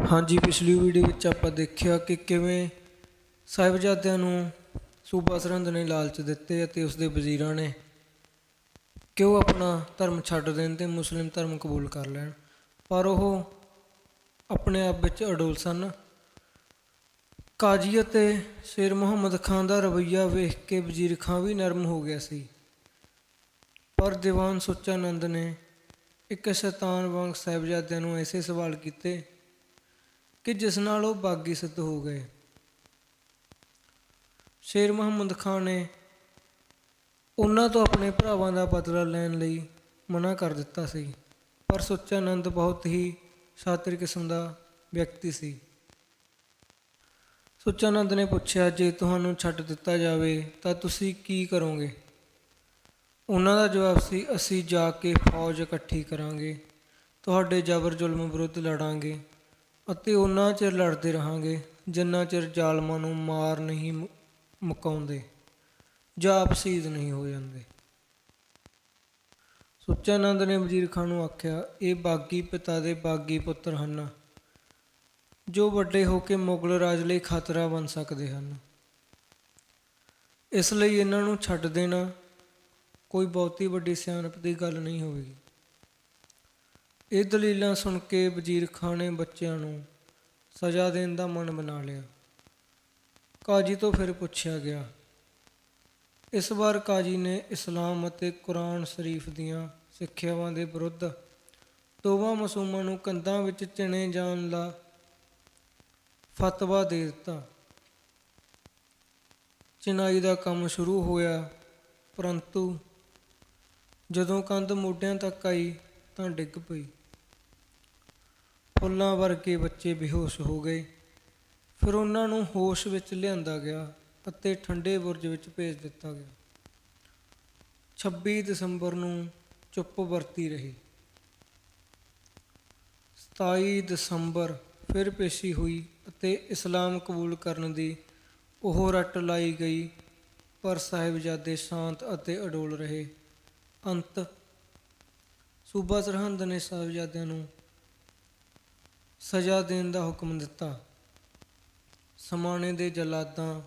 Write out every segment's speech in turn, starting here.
ਹਾਂਜੀ, ਪਿਛਲੀ ਵੀਡੀਓ ਵਿੱਚ ਆਪਾਂ ਦੇਖਿਆ ਕਿ ਕਿਵੇਂ ਸਾਹਿਬਜ਼ਾਦਿਆਂ ਨੂੰ ਸੂਬਾ ਸਰਹੰਦ ਨੇ ਲਾਲਚ ਦਿੱਤੇ ਅਤੇ ਉਸ ਦੇ ਵਜ਼ੀਰਾਂ ਨੇ ਕਿ ਉਹ ਆਪਣਾ ਧਰਮ ਛੱਡ ਦੇਣ ਤੇ ਮੁਸਲਿਮ ਧਰਮ ਕਬੂਲ ਕਰ ਲੈਣ। ਪਰ ਉਹ ਆਪਣੇ ਆਪ ਵਿੱਚ ਅਡੋਲ ਸਨ। ਕਾਜੀ ਅਤੇ ਸ਼ੇਰ ਮੁਹੰਮਦ ਖਾਨ ਦਾ ਰਵੱਈਆ ਵੇਖ ਕੇ ਵਜ਼ੀਰ ਖਾਨ ਵੀ ਨਰਮ ਹੋ ਗਿਆ ਸੀ। ਪਰ ਦੀਵਾਨ ਸੁੱਚਾਨੰਦ ਨੇ ਇੱਕ ਸ਼ੈਤਾਨ ਵਾਂਗ ਸਾਹਿਬਜ਼ਾਦਿਆਂ ਨੂੰ ਐਸੇ ਸਵਾਲ ਕੀਤੇ ਕਿ ਜਿਸ ਨਾਲ ਉਹ ਬਾਗੀ ਸਿੱਧ ਹੋ ਗਏ। ਸ਼ੇਰ ਮੁਹੰਮਦ ਖਾਨ ਨੇ ਉਹਨਾਂ ਤੋਂ ਆਪਣੇ ਭਰਾਵਾਂ ਦਾ ਬਦਲਾ ਲੈਣ ਲਈ ਮਨਾ ਕਰ ਦਿੱਤਾ ਸੀ, ਪਰ ਸੁੱਚਾਨੰਦ ਬਹੁਤ ਹੀ ਸ਼ਾਤਰ ਕਿਸਮ ਦਾ ਵਿਅਕਤੀ ਸੀ। ਸੁੱਚਾਨੰਦ ਨੇ ਪੁੱਛਿਆ, ਜੇ ਤੁਹਾਨੂੰ ਛੱਡ ਦਿੱਤਾ ਜਾਵੇ ਤਾਂ ਤੁਸੀਂ ਕੀ ਕਰੋਗੇ? ਉਹਨਾਂ ਦਾ ਜਵਾਬ ਸੀ, ਅਸੀਂ ਜਾ ਕੇ ਫੌਜ ਇਕੱਠੀ ਕਰਾਂਗੇ, ਤੁਹਾਡੇ ਜ਼ਬਰ ਜ਼ੁਲਮ ਵਿਰੁੱਧ ਲੜਾਂਗੇ ਅਤੇ ਉਹਨਾਂ ਚਿਰ ਲੜਦੇ ਰਹਾਂਗੇ, ਜਿੰਨਾ ਚਿਰ ਜ਼ਾਲਮਾਂ ਨੂੰ ਮਾਰ ਨਹੀਂ ਮੁਕਾਉਂਦੇ, ਜਾਂ ਆਪ ਸ਼ਹੀਦ ਨਹੀਂ ਹੋ ਜਾਂਦੇ। ਸੁੱਚਾਨੰਦ ਨੇ ਵਜ਼ੀਰ ਖਾਨ ਨੂੰ ਆਖਿਆ, ਇਹ ਬਾਗੀ ਪਿਤਾ ਦੇ ਬਾਗੀ ਪੁੱਤਰ ਹਨ, ਜੋ ਵੱਡੇ ਹੋ ਕੇ ਮੁਗਲ ਰਾਜ ਲਈ ਖਤਰਾ ਬਣ ਸਕਦੇ ਹਨ। ਇਸ ਲਈ ਇਹਨਾਂ ਨੂੰ ਛੱਡ ਦੇਣਾ ਕੋਈ ਬਹੁਤੀ ਵੱਡੀ ਸਿਆਣਪ ਦੀ ਗੱਲ ਨਹੀਂ ਹੋਵੇਗੀ। ਇਹ ਦਲੀਲਾਂ ਸੁਣ ਕੇ ਵਜ਼ੀਰ ਖਾਨ ਨੇ ਬੱਚਿਆਂ ਨੂੰ ਸਜ਼ਾ ਦੇਣ ਦਾ ਮਨ ਬਣਾ ਲਿਆ। ਕਾਜੀ ਤੋਂ ਫਿਰ ਪੁੱਛਿਆ ਗਿਆ, ਇਸ ਵਾਰ ਕਾਜੀ ਨੇ ਇਸਲਾਮ ਅਤੇ ਕੁਰਾਨ ਸ਼ਰੀਫ ਦੀਆਂ ਸਿੱਖਿਆਵਾਂ ਦੇ ਵਿਰੁੱਧ ਦੋਵਾਂ ਮਾਸੂਮਾਂ ਨੂੰ ਕੰਧਾਂ ਵਿੱਚ ਚਿਣੇ ਜਾਣ ਦਾ ਫਤਵਾ ਦੇ ਦਿੱਤਾ। ਚਿਨਾਈ ਦਾ ਕੰਮ ਸ਼ੁਰੂ ਹੋਇਆ, ਪਰੰਤੂ ਜਦੋਂ ਕੰਧ ਮੋਢਿਆਂ ਤੱਕ ਆਈ ਤਾਂ ਡਿੱਗ ਪਈ। ਫੁੱਲਾਂ ਵਰਗੇ ਬੱਚੇ ਬੇਹੋਸ਼ ਹੋ ਗਏ। ਫਿਰ ਉਹਨਾਂ ਨੂੰ ਹੋਸ਼ ਵਿੱਚ ਲਿਆਂਦਾ ਗਿਆ ਅਤੇ ਠੰਡੇ ਬੁਰਜ ਵਿੱਚ ਭੇਜ ਦਿੱਤਾ ਗਿਆ। 26 ਦਸੰਬਰ ਨੂੰ ਚੁੱਪ ਵਰਤੀ ਰਹੀ। 27 ਦਸੰਬਰ ਫਿਰ ਪੇਸ਼ੀ ਹੋਈ ਅਤੇ ਇਸਲਾਮ ਕਬੂਲ ਕਰਨ ਦੀ ਉਹ ਰੱਟ ਲਾਈ ਗਈ, ਪਰ ਸਾਹਿਬਜ਼ਾਦੇ ਸ਼ਾਂਤ ਅਤੇ ਅਡੋਲ ਰਹੇ। ਅੰਤ ਸੂਬਾ ਸਰਹੰਦ ਨੇ ਸਾਹਿਬਜ਼ਾਦਿਆਂ ਨੂੰ ਸਜ਼ਾ ਦੇਣ ਦਾ ਹੁਕਮ ਦਿੱਤਾ। ਸਮਾਣੇ ਦੇ ਜਲਾਦਾਂ,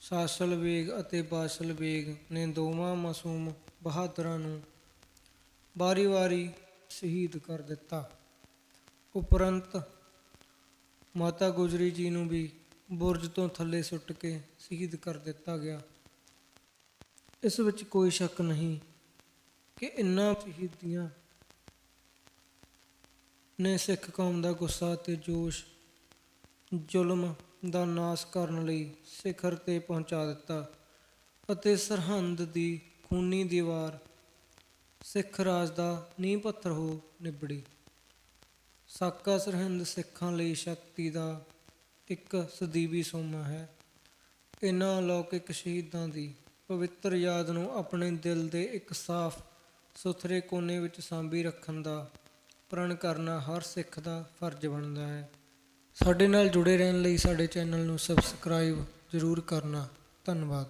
ਸਾਸਲ ਬੇਗ ਅਤੇ ਬਾਸਲ ਬੇਗ ਨੇ ਦੋਵਾਂ ਮਾਸੂਮ ਬਹਾਦਰਾਂ ਨੂੰ ਵਾਰੀ-ਵਾਰੀ ਸ਼ਹੀਦ ਕਰ ਦਿੱਤਾ। ਉਪਰੰਤ ਮਾਤਾ ਗੁਜਰੀ ਜੀ ਨੂੰ ਵੀ ਬੁਰਜ ਤੋਂ ਥੱਲੇ ਸੁੱਟ ਕੇ ਸ਼ਹੀਦ ਕਰ ਦਿੱਤਾ ਗਿਆ। ਇਸ ਵਿੱਚ ਕੋਈ ਸ਼ੱਕ ਨਹੀਂ ਕਿ ਇਨ੍ਹਾਂ ਸ਼ਹੀਦੀਆਂ ਨੇ ਸਿੱਖ ਕੌਮ ਦਾ ਗੁੱਸਾ ਤੇ ਜੋਸ਼, ਜ਼ੁਲਮ ਦਾ ਨਾਸ ਕਰਨ ਲਈ ਸਿਖਰ ਤੇ ਪਹੁੰਚਾ ਦਿੱਤਾ ਅਤੇ ਸਰਹੰਦ ਦੀ ਖੂਨੀ ਦੀਵਾਰ ਸਿੱਖ ਰਾਜ ਦਾ ਨੀਂਹ ਪੱਥਰ ਹੋ ਨਿਬੜੀ। ਸਾਕਾ ਸਰਹੰਦ ਸਿੱਖਾਂ ਲਈ ਸ਼ਕਤੀ ਦਾ ਇੱਕ ਸਦੀਵੀ ਸੋਮਾ ਹੈ। ਇਹਨਾਂ ਅਲੌਕਿਕ ਸ਼ਹੀਦਾਂ ਦੀ ਪਵਿੱਤਰ ਯਾਦ ਨੂੰ ਆਪਣੇ ਦਿਲ ਦੇ ਇੱਕ ਸਾਫ਼, ਸੁਥਰੇ ਕੋਨੇ ਵਿੱਚ ਸਾਂਭੀ ਰੱਖਣ ਦਾ ਪ੍ਰਣ ਕਰਨਾ ਹਰ ਸਿੱਖ ਦਾ ਫਰਜ਼ ਬਣਦਾ ਹੈ। ਸਾਡੇ ਨਾਲ ਜੁੜੇ ਰਹਿਣ ਲਈ ਸਾਡੇ ਚੈਨਲ ਨੂੰ ਸਬਸਕ੍ਰਾਈਬ ਜ਼ਰੂਰ ਕਰਨਾ। ਧੰਨਵਾਦ।